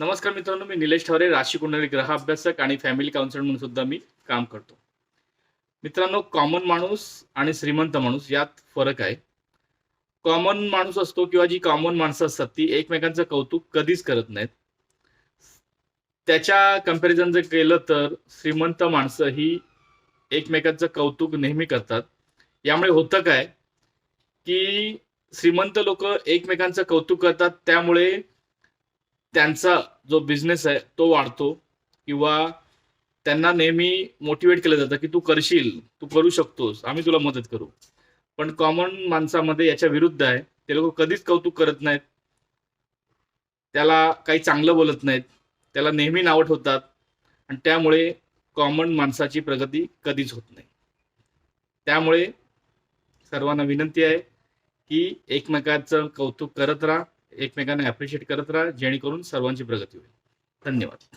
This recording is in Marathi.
नमस्कार मित्रांनो मी निलेश ठवरे राशी कुंडली ग्रह अभ्यासक आणि फॅमिली काउन्सिलर म्हणून सुद्धा मी काम करतो. मित्रांनो कॉमन माणूस आणि श्रीमंत माणूस यात फरक आहे. कॉमन माणूस असतो किंवा जी कॉमन माणसं असतात ती एकमेकांचं कौतुक कधीच करत नाहीत. त्याच्या कंपॅरिझन जर केलं तर श्रीमंत माणसं ही एकमेकांचं कौतुक नेहमी करतात. यामुळे होतं काय? की श्रीमंत लोक एकमेकांचं कौतुक करतात त्यामुळे त्यांचा जो बिझनेस आहे तो वाढतो किंवा त्यांना नेहमी मोटिवेट केलं जातं की तू करशील तू करू शकतोस आम्ही तुला मदत करू. पण कॉमन माणसामध्ये याच्या विरुद्ध आहे. ते लोक कधीच कौतुक करत नाहीत. त्याला काही चांगलं बोलत नाहीत. त्याला नेहमी नावट होतात आणि त्यामुळे कॉमन माणसाची प्रगती कधीच होत नाही. त्यामुळे सर्वांना विनंती आहे की एकमेकांचं कौतुक करत राहा. एकमेकांना ॲप्रिशिएट करत राहा जेणेकरून सर्वांची प्रगती होईल. धन्यवाद.